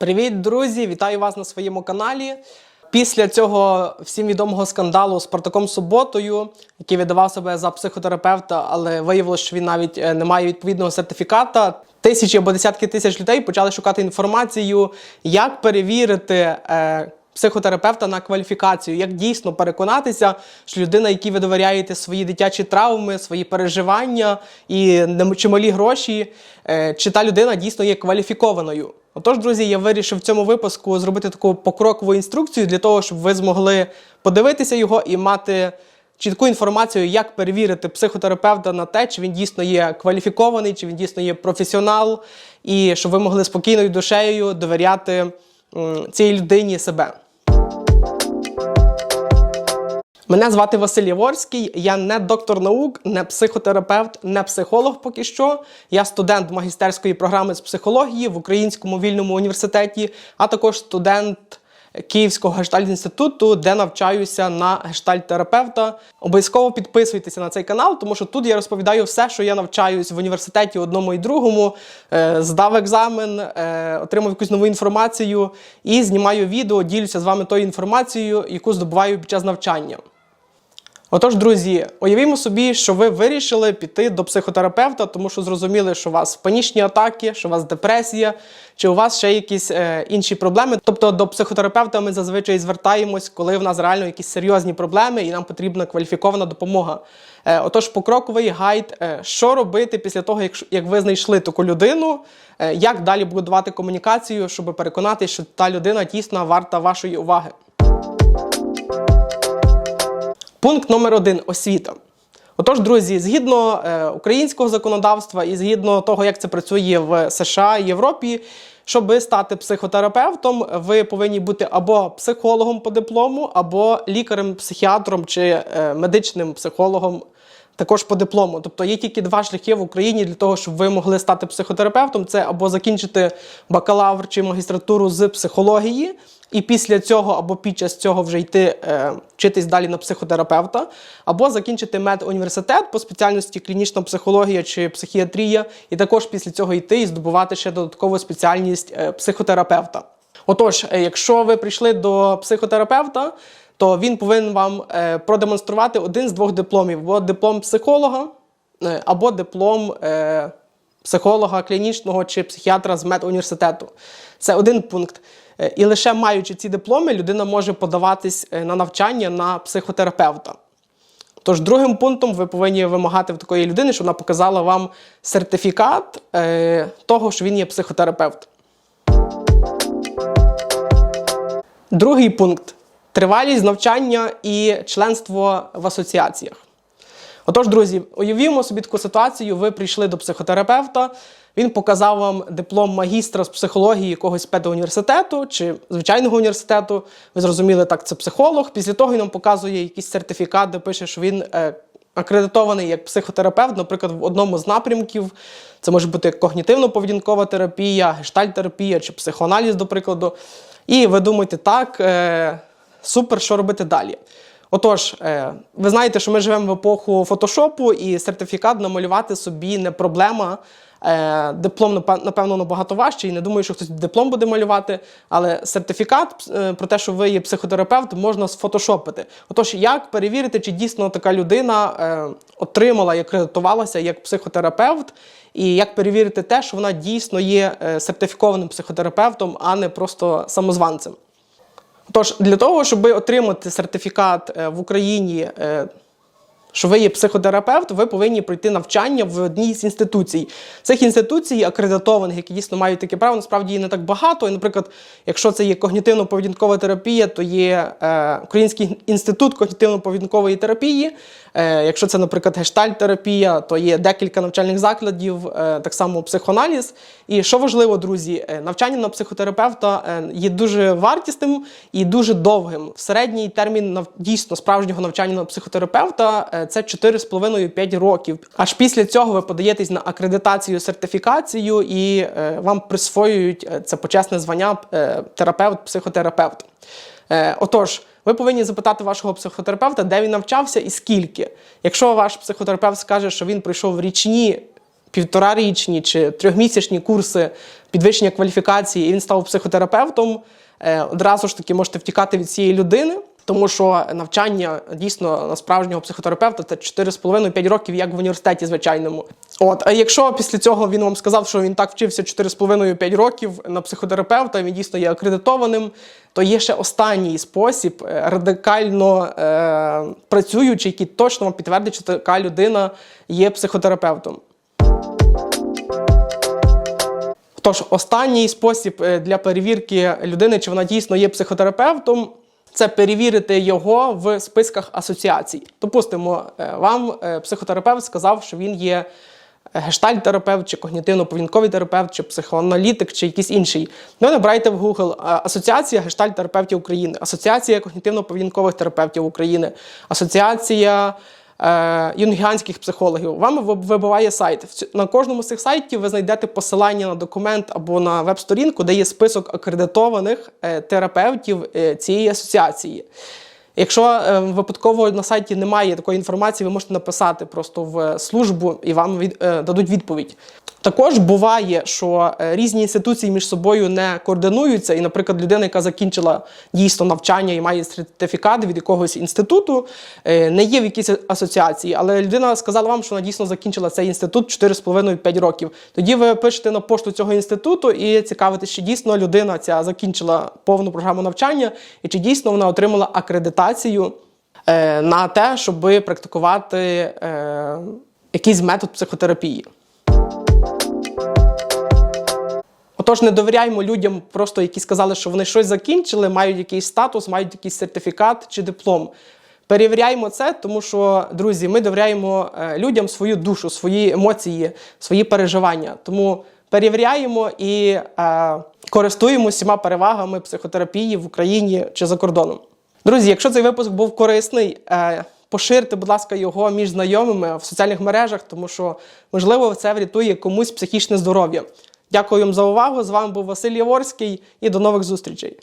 Привіт, друзі! Вітаю вас на своєму каналі. Після цього всім відомого скандалу з Спартаком Суботою, який видавав себе за психотерапевта, але виявилося, що він навіть е, не має відповідного сертифіката. Тисячі або десятки тисяч людей почали шукати інформацію, як перевірити. е, Психотерапевта на кваліфікацію, як дійсно переконатися, що людина, якій ви довіряєте свої дитячі травми, свої переживання і чималі гроші, е, чи та людина дійсно є кваліфікованою. Отож, друзі, я вирішив в цьому випуску зробити таку покрокову інструкцію для того, щоб ви змогли подивитися його і мати чітку інформацію, як перевірити психотерапевта на те, чи він дійсно є кваліфікований, чи він дійсно є професіонал, і щоб ви могли спокійною душею довіряти цій людині себе. Мене звати Василь Яворський, я не доктор наук, не психотерапевт, не психолог поки що. Я студент магістерської програми з психології в Українському вільному університеті, а також студент Київського гештальт-інституту, де навчаюся на гештальт-терапевта. Обов'язково підписуйтеся на цей канал, тому що тут я розповідаю все, що я навчаюсь в університеті одному і другому, е, здав екзамен, е, отримав якусь нову інформацію і знімаю відео, ділюся з вами тою інформацією, яку здобуваю під час навчання. Отож, друзі, уявімо собі, що ви вирішили піти до психотерапевта, тому що зрозуміли, що у вас панічні атаки, що у вас депресія, чи у вас ще якісь е, інші проблеми. Тобто до психотерапевта ми зазвичай звертаємось, коли в нас реально якісь серйозні проблеми і нам потрібна кваліфікована допомога. Е, отож, покроковий гайд, е, що робити після того, як, як ви знайшли таку людину, е, як далі будувати комунікацію, щоб переконатися, що та людина дійсно варта вашої уваги. Пункт номер один освіта. Отож, друзі, згідно е, українського законодавства і згідно того, як це працює в США і Європі, щоб стати психотерапевтом, ви повинні бути або психологом по диплому, або лікарем-психіатром чи е, медичним психологом. Також по диплому. Тобто є тільки два шляхи в Україні для того, щоб ви могли стати психотерапевтом. Це або закінчити бакалавр чи магістратуру з психології, і після цього або під час цього вже йти е, вчитись далі на психотерапевта, або закінчити медуніверситет по спеціальності клінічна психологія чи психіатрія, і також після цього йти і здобувати ще додаткову спеціальність е, психотерапевта. Отож, е, якщо ви прийшли до психотерапевта, то він повинен вам е, продемонструвати один з двох дипломів: або диплом психолога, е, або диплом е, психолога клінічного чи психіатра з медуніверситету. Це один пункт. І лише маючи ці дипломи, людина може подаватись на навчання на психотерапевта. Тож, другим пунктом ви повинні вимагати в такої людини, щоб вона показала вам сертифікат того, що він є психотерапевт. Другий пункт тривалість навчання і членство в асоціаціях. Отож, друзі, уявімо собі таку ситуацію: ви прийшли до психотерапевта, він показав вам диплом магістра з психології якогось педуніверситету чи звичайного університету. Ви зрозуміли, так, це психолог. Після того він вам показує якийсь сертифікат, де пише, що він е, акредитований як психотерапевт, наприклад, в одному з напрямків. Це може бути когнітивно-поведінкова терапія, гештальтерапія чи психоаналіз, до прикладу. І ви думаєте, так, е, супер, що робити далі? Отож, е, ви знаєте, що ми живемо в епоху фотошопу, і сертифікат намалювати собі не проблема. Е, Диплом, напевно, набагато важче, і не думаю, що хтось диплом буде малювати. Але сертифікат е, про те, що ви є психотерапевт, можна сфотошопити. Отож, як перевірити, чи дійсно така людина отримала і акредитувалася як психотерапевт, і як перевірити те, що вона дійсно є сертифікованим психотерапевтом, а не просто самозванцем. Тож, для того, щоб отримати сертифікат е, в Україні, е, що ви є психотерапевт, ви повинні пройти навчання в одній з інституцій. Цих інституцій, акредитованих, які дійсно мають таке право, насправді не так багато. І, наприклад, якщо це є когнітивно-поведінкова терапія, то є е, Український інститут когнітивно-поведінкової терапії. Е, якщо це, наприклад, гештальт-терапія, то є декілька навчальних закладів, е, так само психоаналіз. І що важливо, друзі, е, навчання на психотерапевта є дуже вартісним і дуже довгим. Середній термін дійсно справжнього навчання на психотерапевта це 4,5-5 років. Аж після цього ви подаєтесь на акредитацію, сертифікацію і вам присвоюють це почесне звання е, терапевт-психотерапевт. Е, Отож, ви повинні запитати вашого психотерапевта, де він навчався і скільки. Якщо ваш психотерапевт скаже, що він пройшов річні, півторарічні чи трьохмісячні курси підвищення кваліфікації, і він став психотерапевтом, е, одразу ж таки можете втікати від цієї людини. Тому що навчання дійсно на справжнього психотерапевта це 4,5-5 років, як в університеті звичайному. От, а якщо після цього він вам сказав, що він так вчився 4,5-5 років на психотерапевта, він дійсно є акредитованим, то є ще останній спосіб е, радикально е, працюючий, який точно вам підтвердить, що така людина є психотерапевтом. Тож, останній спосіб е, для перевірки людини, чи вона дійсно є психотерапевтом, це перевірити його в списках асоціацій. Допустимо, е, вам е, психотерапевт сказав, що він є гештальт-терапевт, чи когнітивно-повінковий терапевт, чи психоаналітик, чи якийсь інший. Ну, набирайте в Google е, Асоціація гештальт-терапевтів України, Асоціація когнітивно-повінкових терапевтів України, Асоціація е, юнгіанських психологів. Вам виб- вибиває сайт. На кожному з цих сайтів ви знайдете посилання на документ або на веб-сторінку, де є список акредитованих е, терапевтів е, цієї асоціації. Якщо е, випадково на сайті немає такої інформації, ви можете написати просто в службу і вам від, е, дадуть відповідь. Також буває, що е, різні інституції між собою не координуються, і, наприклад, людина, яка закінчила дійсно навчання і має сертифікат від якогось інституту, е, не є в якійсь асоціації, але людина сказала вам, що вона дійсно закінчила цей інститут 4,5-5 років. Тоді ви пишете на пошту цього інституту і цікавитесь, чи дійсно людина ця закінчила повну програму навчання, і чи дійсно вона отримала акредитацію е, на те, щоб практикувати якийсь метод психотерапії. Отож, не довіряємо людям, просто які сказали, що вони щось закінчили, мають якийсь статус, мають якийсь сертифікат чи диплом. Перевіряємо це, тому що, друзі, ми довіряємо е, людям свою душу, свої емоції, свої переживання. Тому перевіряємо і е, користуємося всіма перевагами психотерапії в Україні чи за кордоном. Друзі, якщо цей випуск був корисний, е, поширте, будь ласка, його між знайомими в соціальних мережах, тому що, можливо, це врятує комусь психічне здоров'я. Дякую вам за увагу. З вами був Василь Яворський і до нових зустрічей.